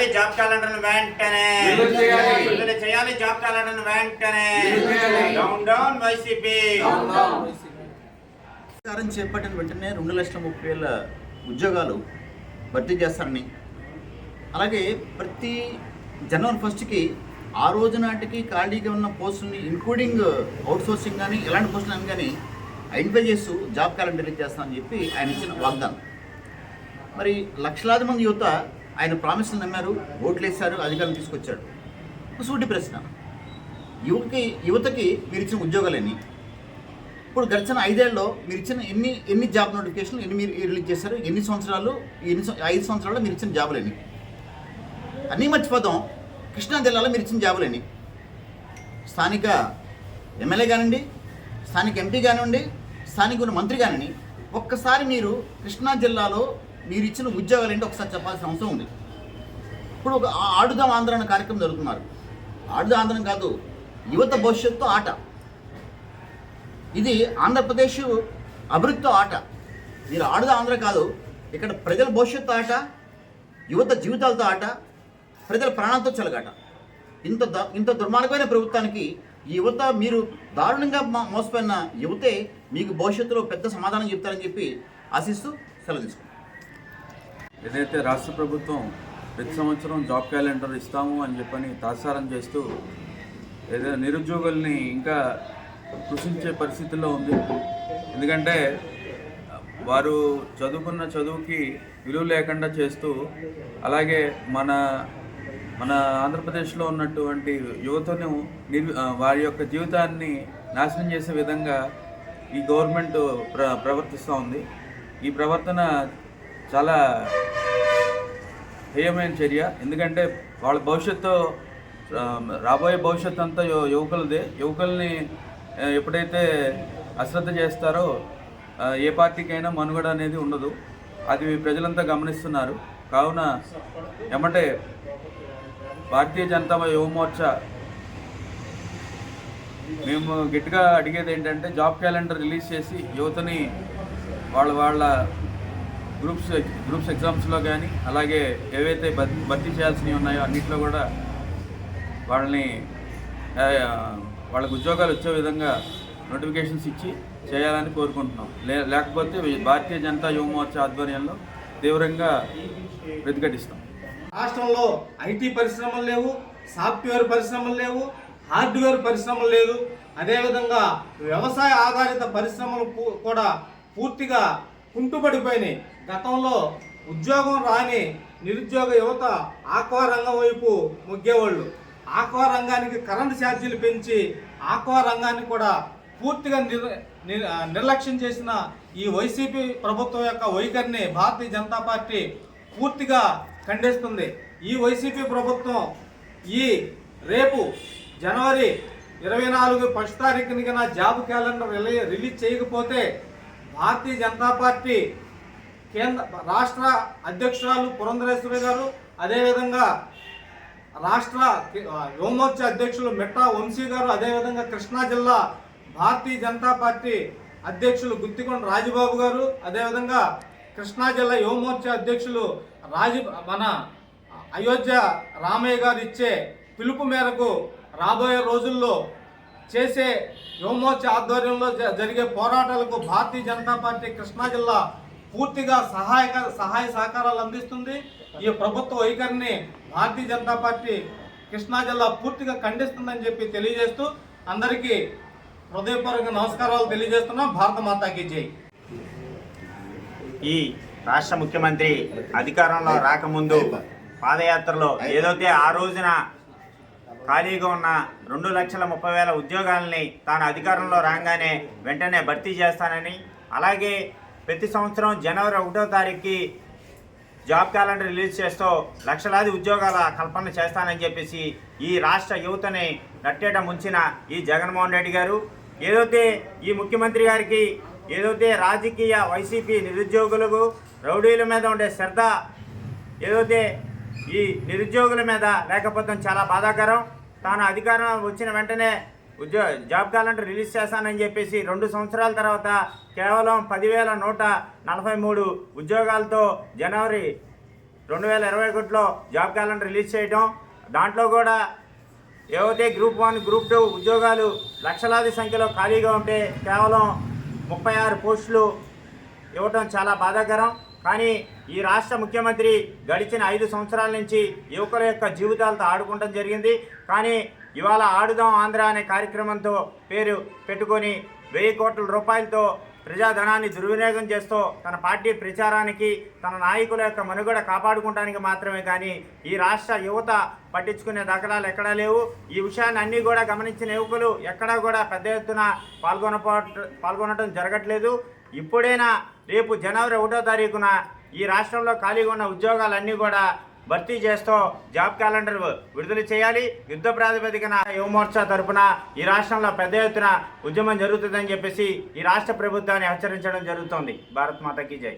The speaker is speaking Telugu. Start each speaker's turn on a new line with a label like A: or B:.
A: చేయాలి జాబ్ క్యాలెండర్ వెంటనే.
B: విడుదల చేయాలి.
A: జాబ్ క్యాలెండర్ వెంటనే. Down down YCP.
C: అధికారం చేపట్టిన వెంటనే రెండు లక్షల ముప్పై వేల ఉద్యోగాలు భర్తీ చేస్తారని. అలాగే ప్రతి జనవరి ఫస్ట్కి ఆ రోజు నాటికి ఖాళీగా ఉన్న పోస్టుని ఇంక్లూడింగ్ అవుట్ సోర్సింగ్ కానీ ఎలాంటి పోస్టులు కానీ ఐడెంటిఫై చేస్తూ జాబ్ క్యాలెండర్ రిలీజ్ చేస్తామని చెప్పి ఆయన ఇచ్చిన వాగ్దానం. మరి లక్షలాది మంది యువత ఆయన ప్రామిస్లు నమ్మారు ఓట్లు వేశారు అధికారం తీసుకొచ్చాడు. సూటి ప్రశ్న. యువకి యువతకి మీరు ఇచ్చిన ఉద్యోగాలేని? ఇప్పుడు గడిచిన ఐదేళ్ళలో మీరు ఇచ్చిన ఎన్ని ఎన్ని జాబ్ నోటిఫికేషన్లు ఎన్ని మీరు రిలీజ్ చేశారు ఎన్ని సంవత్సరాలు ఎన్ని ఐదు సంవత్సరాల్లో మీరు ఇచ్చిన జాబులు ఎన్ని అన్నీ మర్చిపోదాం. కృష్ణా జిల్లాలో మీరు ఇచ్చిన జాబులు ఎన్ని స్థానిక ఎమ్మెల్యే కానివ్వండి స్థానిక ఎంపీ కానివ్వండి స్థానిక ఉన్న మంత్రి కానివ్వండి ఒక్కసారి మీరు కృష్ణా జిల్లాలో మీరు ఇచ్చిన ఉద్యోగాలు ఏంటి ఒకసారి చెప్పాల్సిన అవసరం ఉంది. ఇప్పుడు ఒక ఆడుదాం ఆంధ్ర అనే కార్యక్రమం జరుగుతున్నారు. ఆడుదాం ఆంధ్రం కాదు యువత భవిష్యత్తు ఆట. ఇది ఆంధ్రప్రదేశ్ అభివృద్ధితో ఆట. మీరు ఆడుదా ఆంధ్ర కాదు ఇక్కడ ప్రజల భవిష్యత్తు ఆట యువత జీవితాలతో ఆట ప్రజల ప్రాణాలతో చెలగాట. ఇంత ద ఇంత దుర్మార్గమైన ప్రభుత్వానికి యువత మీరు దారుణంగా మోసపోయిన యువతే మీకు భవిష్యత్తులో పెద్ద సమాధానం చెప్తారని చెప్పి ఆశిస్తూ సెలవు తీసుకుంటాం
D: ఏదైతే రాష్ట్ర ప్రభుత్వం ప్రతి సంవత్సరం జాబ్ క్యాలెండర్ ఇస్తాము అని చెప్పని తాత్సారం చేస్తూ ఏదో నిరుద్యోగుల్ని ఇంకా కృషించే పరిస్థితుల్లో ఉంది. ఎందుకంటే వారు చదువుకున్న చదువుకి విలువ లేకుండా చేస్తూ అలాగే మన మన ఆంధ్రప్రదేశ్లో ఉన్నటువంటి యువతను నిర్ వారి యొక్క జీవితాన్ని నాశనం చేసే విధంగా ఈ గవర్నమెంట్ ప్ర ప్రవర్తిస్తూ ఉంది. ఈ ప్రవర్తన చాలా హేయమైన చర్య. ఎందుకంటే వాళ్ళ భవిష్యత్తు రాబోయే భవిష్యత్తు అంతా యువకులదే. యువకుల్ని ఎప్పుడైతే అశ్రద్ధ చేస్తారో ఏ పార్టీకైనా మనుగడ అనేది ఉండదు. అది ప్రజలంతా గమనిస్తున్నారు. కావున ఏమంటే భారతీయ జనతా యువమోర్చా మేము గట్టిగా అడిగేది ఏంటంటే జాబ్ క్యాలెండర్ రిలీజ్ చేసి యువతని వాళ్ళ వాళ్ళ గ్రూప్స్ గ్రూప్స్ ఎగ్జామ్స్లో కానీ అలాగే ఏవైతే భర్తీ భర్తీ చేయాల్సినవి ఉన్నాయో అన్నింటిలో కూడా వాళ్ళని వాళ్ళకు ఉద్యోగాలు వచ్చే విధంగా నోటిఫికేషన్స్ ఇచ్చి చేయాలని కోరుకుంటున్నాం. లే లేకపోతే భారతీయ జనతా యువమోర్చా ఆధ్వర్యంలో తీవ్రంగా ప్రతిఘటిస్తాం
E: రాష్ట్రంలో ఐటీ పరిశ్రమలు లేవు సాఫ్ట్వేర్ పరిశ్రమలు లేవు హార్డ్వేర్ పరిశ్రమలు లేదు. అదేవిధంగా వ్యవసాయ ఆధారిత పరిశ్రమలు కూడా పూర్తిగా కుంటుపడిపోయినాయి. గతంలో ఉద్యోగం రాని నిరుద్యోగ యువత ఆక్వా రంగం వైపు మొగ్గేవాళ్ళు. ఆక్వా రంగానికి కరెంటు ఛార్జీలు పెంచి ఆక్వా రంగాన్ని కూడా పూర్తిగా నిర్ నిర్లక్ష్యం చేసిన ఈ వైసీపీ ప్రభుత్వం యొక్క వైఖరిని భారతీయ జనతా పార్టీ పూర్తిగా ఖండిస్తుంది. ఈ వైసీపీ ప్రభుత్వం ఈ రేపు జనవరి ఇరవై నాలుగు ఫస్ట్ తారీఖునిగా నా జాబ్ క్యాలెండర్ రిలీజ్ చేయకపోతే భారతీయ జనతా పార్టీ కేంద్ర రాష్ట్ర అధ్యక్షురాలు పురంధరేశ్వరి గారు అదేవిధంగా రాష్ట్ర యువమోర్చా అధ్యక్షులు మిట్టా వంశీ గారు అదేవిధంగా కృష్ణా జిల్లా భారతీయ జనతా పార్టీ అధ్యక్షులు గుత్తికొండ రాజబాబు గారు అదేవిధంగా కృష్ణా జిల్లా యువమోర్చా అధ్యక్షులు రాజు మన అయోధ్య రామయ్య గారు ఇచ్చే పిలుపు మేరకు రాబోయే రోజుల్లో చేసే యువమోర్చ ఆధ్వర్యంలో జ- జరిగే పోరాటాలకు భారతీయ జనతా పార్టీ కృష్ణా జిల్లా పూర్తిగా సహాయక సహాయ సహకారాలు అందిస్తుంది. ఈ ప్రభుత్వ వైఖరిని భారతీయ జనతా పార్టీ కృష్ణా జిల్లా పూర్తిగా ఖండిస్తుందని చెప్పి తెలియజేస్తూ అందరికీ హృదయపూర్వక నమస్కారాలు తెలియజేస్తున్నాం. భారత మాతాకి జై.
A: ఈ రాష్ట్ర ముఖ్యమంత్రి అధికారంలో రాకముందు పాదయాత్రలో ఏదైతే ఆ రోజున ఖాళీగా ఉన్న రెండు లక్షల ముప్పై వేల ఉద్యోగాలని తాను అధికారంలో రాగానే వెంటనే భర్తీ చేస్తానని అలాగే ప్రతి సంవత్సరం జనవరి ఒకటో తారీఖుకి జాబ్ క్యాలెండర్ రిలీజ్ చేస్తూ లక్షలాది ఉద్యోగాల కల్పన చేస్తానని చెప్పేసి ఈ రాష్ట్ర యువతని నట్టేట ముంచిన ఈ జగన్మోహన్ రెడ్డి గారు. ఏదైతే ఈ ముఖ్యమంత్రి గారికి ఏదైతే రాజకీయ వైసీపీ నిరుద్యోగులకు రౌడీల మీద ఉండే శ్రద్ధ ఏదైతే ఈ నిరుద్యోగుల మీద లేకపోతే చాలా బాధాకరం. తాను అధికారం వచ్చిన వెంటనే ఉద్యో జాబ్ క్యాలెండర్ రిలీజ్ చేస్తానని చెప్పేసి రెండు సంవత్సరాల తర్వాత కేవలం పదివేల నూట నలభై మూడు ఉద్యోగాలతో జనవరి రెండు వేల ఇరవై ఒకటిలో జాబ్ క్యాలెండర్ రిలీజ్ చేయడం దాంట్లో కూడా ఏవైతే గ్రూప్ వన్ గ్రూప్ టూ ఉద్యోగాలు లక్షలాది సంఖ్యలో ఖాళీగా ఉంటే కేవలం ముప్పై ఆరు పోస్టులు ఇవ్వటం చాలా బాధాకరం. కానీ ఈ రాష్ట్ర ముఖ్యమంత్రి గడిచిన ఐదు సంవత్సరాల నుంచి యువకుల యొక్క జీవితాలతో ఆడుకోవడం జరిగింది. కానీ ఇవాళ ఆడుదాం ఆంధ్ర అనే కార్యక్రమంతో పేరు పెట్టుకొని వెయ్యి కోట్ల రూపాయలతో ప్రజాధనాన్ని దుర్వినియోగం చేస్తూ తన పార్టీ ప్రచారానికి తన నాయకుల యొక్క మనుగడ కాపాడుకోవడానికి మాత్రమే కానీ ఈ రాష్ట్ర యువత పట్టించుకునే దాఖలాలు ఎక్కడా లేవు. ఈ విషయాన్ని అన్నీ కూడా గమనించిన యువకులు ఎక్కడా కూడా పెద్ద ఎత్తున పాల్గొనపో పాల్గొనడం జరగట్లేదు. ఇప్పుడైనా రేపు జనవరి ఒకటో తారీఖున ఈ రాష్ట్రంలో ఖాళీగా ఉన్న ఉద్యోగాలన్నీ కూడా భర్తీ చేస్తూ జాబ్ క్యాలెండర్ విడుదల చేయాలి. యుద్ధ ప్రాతిపదికన యువమోర్చా తరపున ఈ రాష్ట్రంలో పెద్ద ఎత్తున ఉద్యమం జరుగుతుందని చెప్పేసి ఈ రాష్ట్ర ప్రభుత్వాన్ని హెచ్చరించడం జరుగుతోంది. భారత్ మాతకి జై.